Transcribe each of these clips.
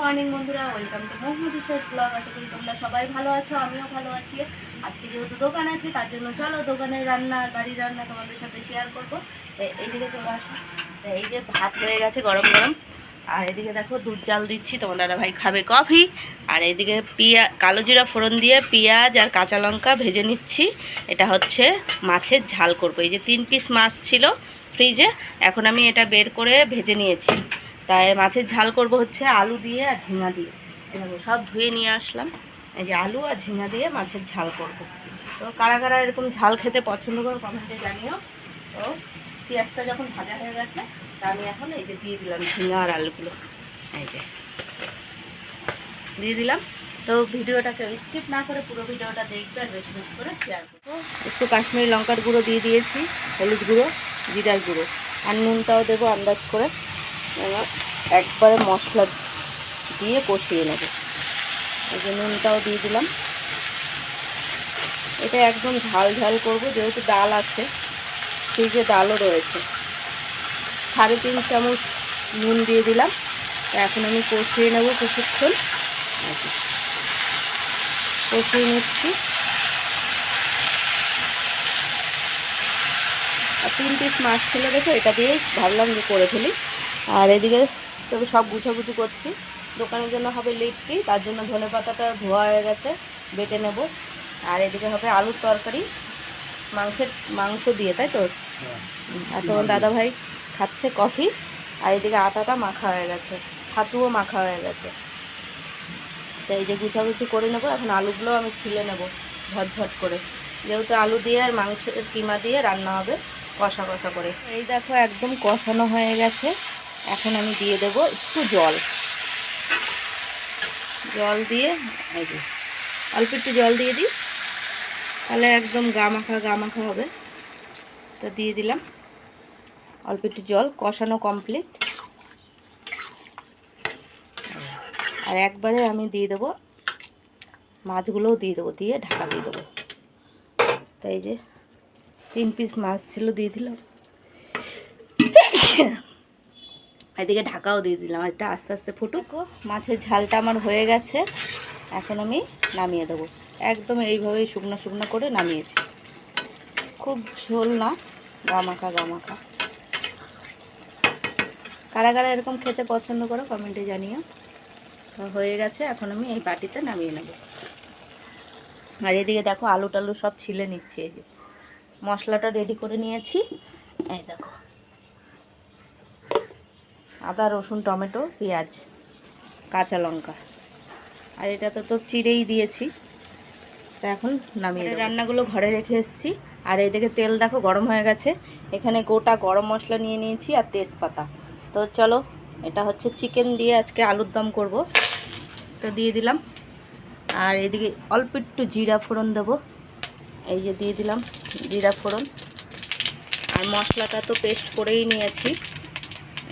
Morning বন্ধুরা, welcome to মোহাম্মদিসের blog. আশা করি তোমরা সবাই ভালো আছো, আমিও ভালো আছি। আজকে যেহেতু দোকান আছে, তার জন্য চলো দোকানের রান্না আর বাড়ির রান্না তোমাদের সাথে শেয়ার করব। এইদিকে চলে আসো। এই যে ভাত হয়ে গেছে গরম গরম। আর এদিকে দেখো দুধ জাল দিচ্ছি, তোমার দাদা ভাই খাবে কফি আর এদিকে পিয়া, কালো জিরা ফোড়ন দিয়ে পেঁয়াজ আর কাঁচা লঙ্কা ভেজে নিচ্ছি। এটা হচ্ছে মাছের ঝাল করব। এই যে তিন পিস মাছ ছিল ফ্রিজে এখন আমি এটা বের করে ভেজে নিয়েছি। তাই মাছের ঝাল করব হচ্ছে আলু দিয়ে আর ঝিঙা দিয়ে। এভাবে সব ধুয়ে নিয়ে আসলাম। এই যে আলু আর ঝিঙা দিয়ে মাছের ঝাল করব। তো কারা কারা এরকম ঝাল খেতে পছন্দ করো কমেন্টে জানিও। তো পেঁয়াজটা যখন ভাজা হয়ে গেছে, তা আমি এখন এই যে দিয়ে দিলাম ঝিঙা আর আলুগুলো। এই যে দিয়ে দিলাম। তো ভিডিওটাকে স্কিপ না করে পুরো ভিডিওটা দেখবে আর বেশি বেশি করে শেয়ার করব। একটু কাশ্মীরি লঙ্কার গুঁড়ো দিয়ে দিয়েছি, হলুদ গুঁড়ো, জিরার গুঁড়ো। আর নুনটাও দেবো আন্দাজ করে। একবারে মশলা দিয়ে কষিয়ে নেব। এই যে নুনটাও দিয়ে দিলাম। এটা একদম ঝাল ঝাল করব যেহেতু ডাল আছে ফ্রিজে ডালও রয়েছে। সাড়ে তিন চামচ নুন দিয়ে দিলাম। এখন আমি কষিয়ে নেব কিছুক্ষণ। যে, কষিয়ে নিচ্ছি। আর তিন পিস মাছ ছিল দেখো এটা দিয়েই ভাবলাম যে করে ফেলি। আর এদিকে তবে সব গুছাগুছি করছি। দোকানের জন্য হবে লিট্টি তার জন্য ধনে পাতাটা ধোয়া হয়ে গেছে বেটে নেব। আর এদিকে হবে আলুর তরকারি মাংসের মাংস দিয়ে তাই তো? আর তোমার দাদা ভাই খাচ্ছে কফি আর এদিকে আটাটা মাখা হয়ে গেছে ছাতুও মাখা হয়ে গেছে। তো এই যে গুছাগুছি করে নেব এখন আলুগুলো আমি ছিলে নেব ঝটঝট করে। যেহেতু আলু দিয়ে আর মাংসের কিমা দিয়ে রান্না হবে কষা কষা করে। এই দেখো একদম কষানো হয়ে গেছে। এখন আমি দিয়ে দেব একটু জল। জল দিয়ে, এই যে, অল্প একটু জল দিয়ে দিই। তাহলে একদম গা মাখা গা মাখা হবে। তো দিয়ে দিলাম। অল্প একটু জল, কষানো কমপ্লিট আর একবারে আমি দিয়ে দেবো, মাছগুলোও দিয়ে দেবো, দিয়ে ঢাকা দিয়ে দেবো। তাই যে, তিন পিস মাছ ছিল, দিয়ে দিলাম। এদিকে ঢাকাও দিয়ে দিলাম। একটা আস্তে আস্তে ফুটুক। মাছের ঝালটা আমার হয়ে গেছে। এখন আমি নামিয়ে দেবো। একদম এইভাবেই শুকনো শুকনো করে নামিয়েছি। খুব ঝোল না। গামাখা গামাখা। কারা কারা এরকম খেতে পছন্দ করো কমেন্টে জানিও। তো হয়ে গেছে। এখন আমি এই বাটিতে নামিয়ে নেব। আর এদিকে দেখো আলু টালু সব ছিলে নিচ্ছে। এই যে মশলাটা রেডি করে নিয়েছি। এই দেখো। আদা রসুন টমেটো পেঁয়াজ কাঁচা লঙ্কা। আর এটাতে তো চিড়েই দিয়েছি। তো এখন নামিয়ে রান্নাগুলো ঘরে রেখে এসেছি। আর এদিকে তেল দেখো গরম হয়ে গেছে। এখানে গোটা গরম মশলা নিয়ে নিয়েছি আর তেজপাতা। তো চলো এটা হচ্ছে চিকেন দিয়ে আজকে আলুর দম করব। তো দিয়ে দিলাম। আর এদিকে অল্প একটু জিরা ফোড়ন দেবো। এই যে দিয়ে দিলাম জিরা ফোড়ন। আর মশলাটা তো পেস্ট করেই নিয়েছি।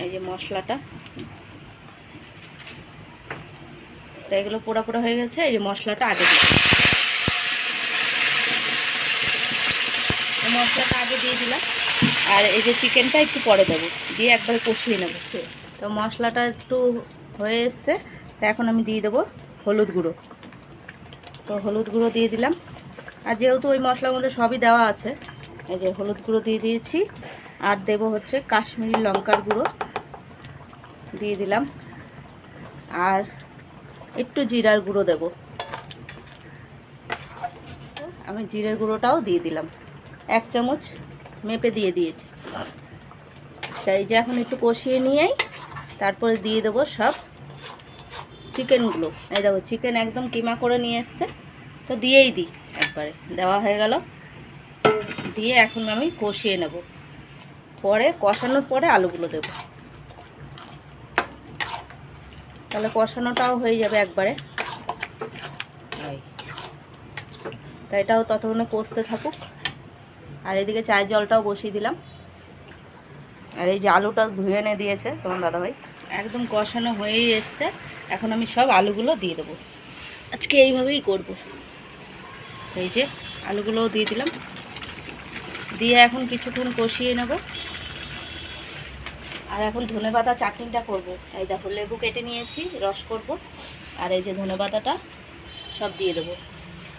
এই যে মশলাটা। তো এগুলো পোড়া পোড়া হয়ে গেছে, এই যে মশলাটা আগে এই মশলাটা আগে দিয়ে দিলাম। আর এই যে চিকেনটা একটু পরে দেবো, দিয়ে একবার কষিয়ে নেব। তো মশলাটা একটু হয়ে এসছে, তো এখন আমি দিয়ে দেবো হলুদ গুঁড়ো। তো হলুদ গুঁড়ো দিয়ে দিলাম। আর যেহেতু ওই মশলার মধ্যে সবই দেওয়া আছে, এই যে হলুদ গুঁড়ো দিয়ে দিয়েছি। আর দেবো হচ্ছে কাশ্মীরি লঙ্কার গুঁড়ো। দিয়ে দিলাম। আর একটু জিরার গুঁড়ো দেব। আমি জিরের গুঁড়োটাও দিয়ে দিলাম। এক চামচ মেপে দিয়ে দিয়েছি। তাই যে এখন একটু কষিয়ে নিয়েই তারপরে দিয়ে দেবো সব চিকেনগুলো। এই দেখো, চিকেন একদম কিমা করে নিয়ে এসছে। তো দিয়েই দিই একবারে। দেওয়া হয়ে গেল। দিয়ে এখন আমি কষিয়ে নেব। পরে কষানোর পরে আলুগুলো দেব। তাহলে কষানোটাও হয়ে যাবে একবারে। এই। তো এটাও ততক্ষণে কষতে থাকুক। আর এদিকে চায়ের জলটাও বসিয়ে দিলাম। আর এই যে আলুটা ধুয়ে এনে দিয়েছে তোমার দাদাভাই। একদম কষানো হয়েই এসছে। এখন আমি সব আলুগুলো দিয়ে দেবো। আজকে এইভাবেই করব। এই যে আলুগুলোও দিয়ে দিলাম। দিয়ে এখন কিছুক্ষণ কষিয়ে নেব। আর এখন ধনে পাতা চাটনিটা করব। এই দেখো, লেবু কেটে নিয়েছি, রস করব, আর এই যে ধনে পাতাটা সব দিয়ে দেবো।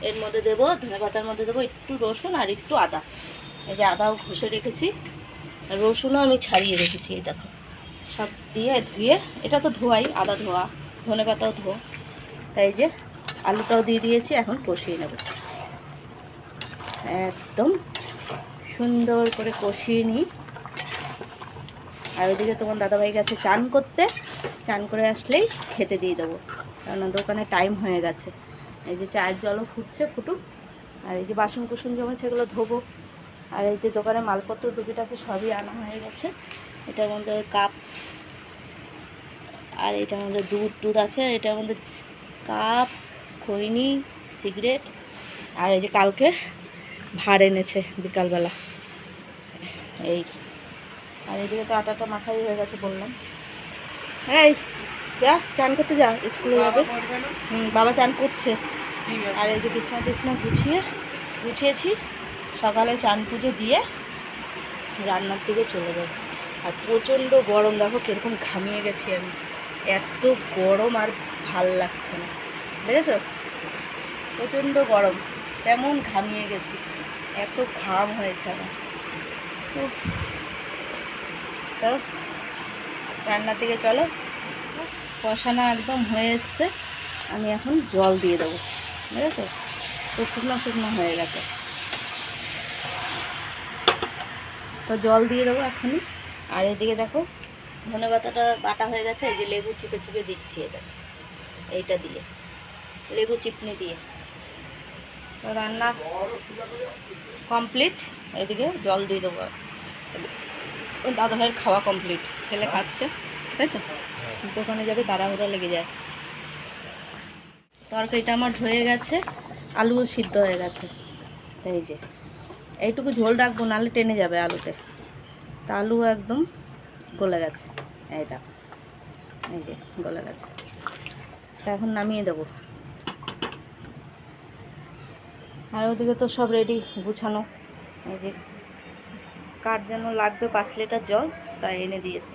এর মধ্যে দেবো ধনে পাতার মধ্যে দেবো একটু রসুন আর একটু আদা। এই যে আদাও ঘষে রেখেছি রসুনও আমি ছাড়িয়ে রেখেছি, এই দেখো। সব দিয়ে ধুয়ে, এটা তো ধোয়াই, আদা ধোয়া ধনে পাতাও ধোয়া। তাই যে আলুটাও দিয়ে দিয়েছি, এখন কষিয়ে নেব। একদম সুন্দর করে কষিয়ে নিই। আর ওইদিকে তোমার দাদাভাই গেছে চান করতে। চান করে আসলেই খেতে দিয়ে দেবো। কারণ দোকানে টাইম হয়ে গেছে। এই যে চায়ের জলও ফুটছে, ফুটুক। আর এই যে বাসন কুসুন জমেছে এগুলো ধোবো। আর এই যে দোকানে মালপত্র টুকিটাকি সবই আনা হয়ে গেছে। এটার মধ্যে কাপ আর এটার মধ্যে দুধ টুধ আছে। এটার মধ্যে কাপ, খৈনি, সিগারেট আর এই যে কালকে ভাড় এনেছে বিকালবেলা। এই আর এদিকে তো আটাটা মাখাই হয়ে গেছে বললাম। এই যা চান করতে যা স্কুলে যাবে। হুম বাবা চান করছে। আর এই যে বিছনা টিছনা গুছিয়ে গুছিয়েছি। সকালে চান পুজো দিয়ে রান্নার দিকে চলে যাব। আর প্রচণ্ড গরম দেখো কীরকম ঘামিয়ে গেছি আমি। এত গরম আর ভালো লাগছে না। দেখেছ প্রচণ্ড গরম তেমন ঘামিয়ে গেছি। এত ঘাম হয়েছে আমার। তো রান্নার দিকে চলো। কষানো একদম হয়ে এসছে। আমি এখন জল দিয়ে দেবো। ঠিক আছে? তো শুকনো শুকনো হয়ে গেছে। তো জল দিয়ে দেবো এখনই। আর এদিকে দেখো, ধনে পাতাটা বাটা হয়ে গেছে। এই যে লেবু চিপে চিপে দিচ্ছি এটা। এইটা দিয়ে। লেবু চিপনি দিয়ে। তো রান্না কমপ্লিট। এদিকে জল দিয়ে দেবো। দাদা ভাইয়ের খাওয়া কমপ্লিট ছেলে খাচ্ছে, তাই তো? দোকানে যাবে, তাড়াহুড়া লেগে যায়। তরকারিটা আমার হয়ে গেছে, আলুও সিদ্ধ হয়ে গেছে। এই যে, এইটুকু ঝোল রাখব, নাহলে টেনে যাবে আলুতে। তা আলু একদম গলে গেছে। এই দেখো, এই যে, গলে গেছে। তা এখন নামিয়ে দেবো। আর ওদিকে তো সব রেডি গুছানো। এই যে কার যেন লাগবে পাঁচ লিটার জল, তাই এনে দিয়েছে।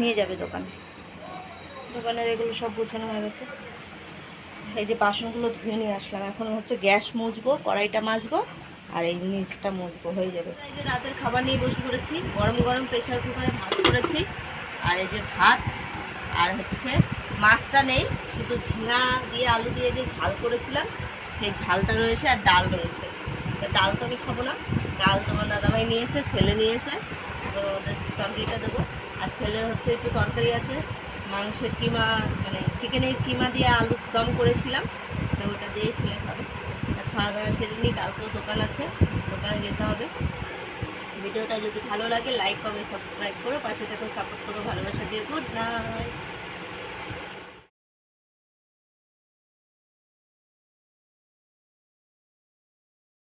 নিয়ে যাবে দোকানে। দোকানের এগুলো সব গুছানো হয়ে গেছে। এই যে বাসনগুলো ধুয়ে নিয়ে আসলাম। এখন হচ্ছে গ্যাস মুছবো, কড়াইটা মাজবো, আর এই নিচটা মুছবো, হয়ে যাবে। এই যে রাতের খাবার নিয়ে বসে পড়েছি। গরম গরম প্রেশার কুকারে ভাত করেছি। আর এই যে ভাত, আর হচ্ছে মাছটা নেই, শুধু ঝিঙা দিয়ে আলু দিয়ে যে ঝাল করেছিলাম, সেই ঝালটা রয়েছে আর ডাল রয়েছে। ডাল তো আমি খাব না। ডাল তোমার দাদাভাই নিয়েছে, ছেলে নিয়েছে এবার ওদের তরকারিটা দেবো। আর ছেলের হচ্ছে একটু তরকারি আছে, মাংসের কিমা মানে চিকেনের কিমা দিয়ে আলু দম করেছিলাম, তো ওটা দিয়ে ছেলে খাবে। খাওয়া দাওয়া সেরে নিই কালকেও দোকান আছে, দোকানে যেতে হবে। ভিডিওটা যদি ভালো লাগে লাইক কমেন্ট সাবস্ক্রাইব করো, পাশে থেকে সাপোর্ট করো, ভালোবাসা দিয়ে গুড নাইট